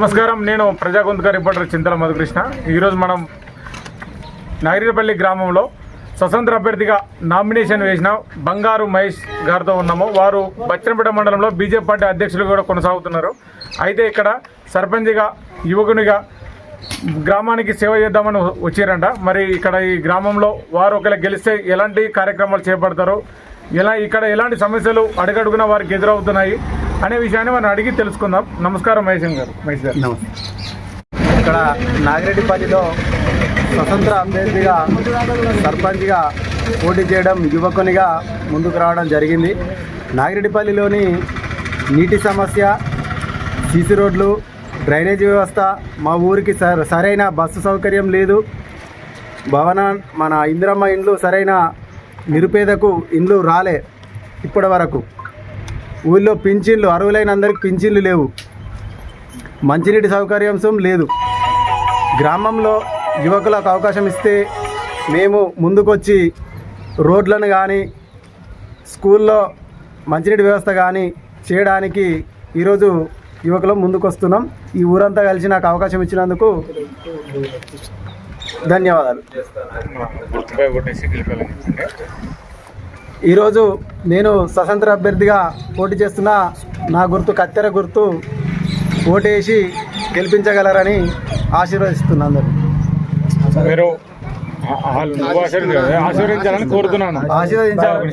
నమస్కారం. నేను ప్రజాగొంతుక రిపోర్టర్ చింతల మధుకృష్ణ. ఈరోజు మనం నాగిరిపల్లి గ్రామంలో స్వతంత్ర అభ్యర్థిగా నామినేషన్ వేసిన బంగారు మహేష్ గారితో ఉన్నాము. వారు బచ్చనపేట మండలంలో బీజేపీ పార్టీ అధ్యక్షులు కూడా కొనసాగుతున్నారు. అయితే ఇక్కడ సర్పంచ్గా యువకునిగా గ్రామానికి సేవ చేద్దామని వచ్చారంట. మరి ఇక్కడ ఈ గ్రామంలో వారు ఒకవేళ గెలిస్తే ఎలాంటి కార్యక్రమాలు చేపడతారు? ఎలా ఇక్కడ ఎలాంటి సమస్యలు అడుగడుగున వారికి ఎదురవుతున్నాయి? అనే విషయాన్ని మనం అడిగి తెలుసుకుందాం. నమస్కారం మహేష్ గారు. మహేష్ గారు. ఇక్కడ నాగిరెడ్డిపల్లిలో స్వతంత్ర అభ్యర్థిగా సర్పంచ్గా పోటీ చేయడం యువకునిగా ముందుకు రావడం జరిగింది. నాగిరెడ్డిపల్లిలోని నీటి సమస్య సీసీ రోడ్లు డ్రైనేజీ వ్యవస్థ మా ఊరికి సర్ సరైన బస్సు సౌకర్యం లేదు. భవన మన ఇందిరమ్మ ఇండ్లు సరైన నిరుపేదకు ఇండ్లు రాలే ఇప్పటి వరకు. ఊళ్ళో పింఛన్లు అర్హులైన అందరికి పింఛన్లు లేవు. మంచినీటి సౌకర్యం లేదు. గ్రామంలో యువకులకు అవకాశం ఇస్తే మేము ముందుకొచ్చి రోడ్లను కానీ స్కూల్లో మంచినీటి వ్యవస్థ కానీ చేయడానికి ఈరోజు యువకులు ముందుకొస్తున్నాం. ఈ ఊరంతా కలిసి నాకు అవకాశం ఇచ్చినందుకు ధన్యవాదాలు. ఈరోజు నేను స్వతంత్ర అభ్యర్థిగా పోటీ చేస్తున్న నా గుర్తు కత్తెర గుర్తు ఓటేసి గెలిపించగలరని ఆశీర్వదిస్తున్నాను మీరు. ఆశీర్వదించాలని కోరుతున్నాను ఆశీర్వదించాలి.